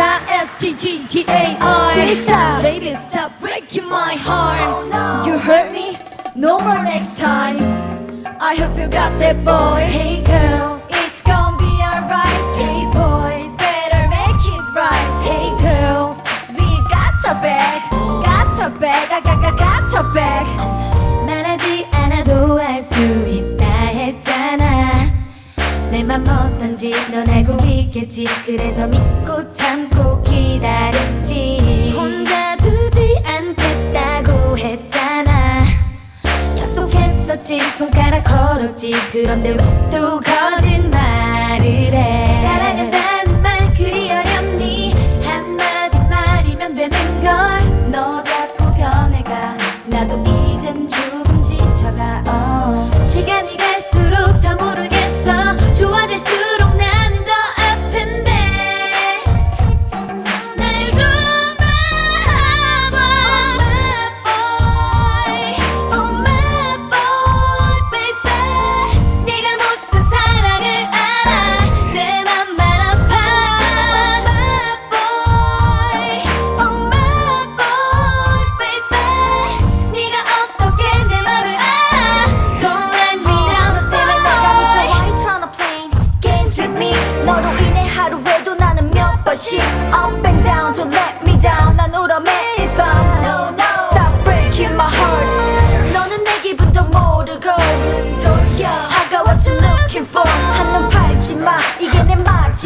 다 S-T-G-G-A-R Sister. Baby stop breaking my heart. Oh no. You hurt me. No more next time. I hope you got that boy. Hey girls, 맘 어떤지 넌 알고 있겠지. 그래서 믿고 참고 기다렸지. 혼자 두지 않겠다고 했잖아. 약속했었지 손가락 걸었지. 그런데 왜또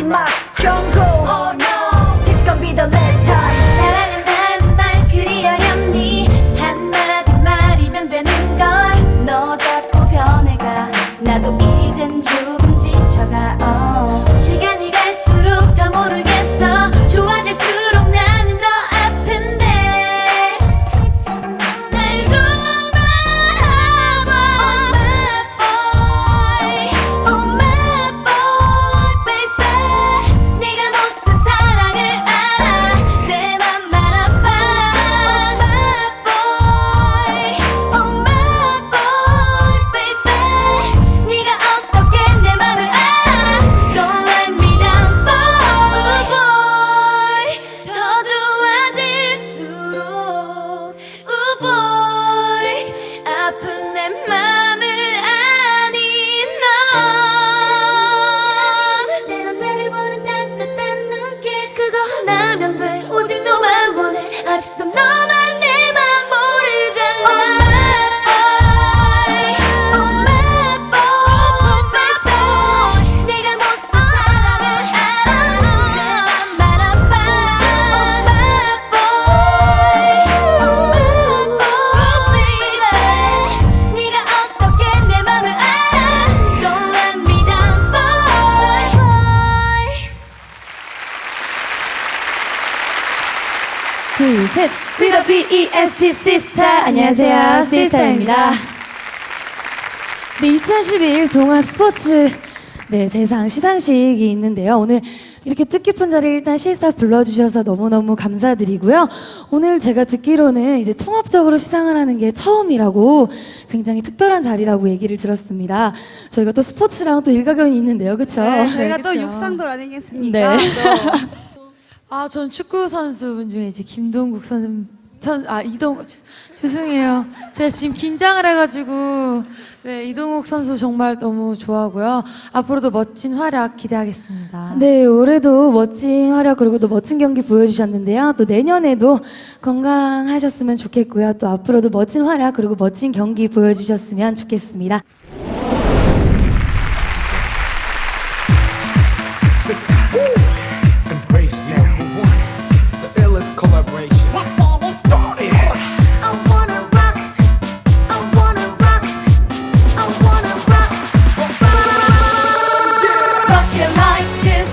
내 둘, 셋. The B-E-S-T 시스타. 안녕하세요. 시스타입니다. 네, 2012 동아 스포츠 네, 대상 시상식이 있는데요. 오늘 이렇게 뜻깊은 자리에 일단 시스타 불러주셔서 너무너무 감사드리고요. 오늘 제가 듣기로는 이제 통합적으로 시상을 하는 게 처음이라고 굉장히 특별한 자리라고 얘기를 들었습니다. 저희가 또 스포츠랑 또 일가견이 있는데요. 그쵸? 네, 저희가 또 그쵸? 육상돌 아니겠습니까? 네. 아, 전 축구 선수분 중에 이제 김동국 선수 선, 아 이동 죄송해요. 제가 지금 긴장을 해가지고 네 이동욱 선수 정말 너무 좋아하고요. 앞으로도 멋진 활약 기대하겠습니다. 네, 올해도 멋진 활약 그리고 또 멋진 경기 보여주셨는데요. 또 내년에도 건강하셨으면 좋겠고요. 또 앞으로도 멋진 활약 그리고 멋진 경기 보여주셨으면 좋겠습니다. you like you.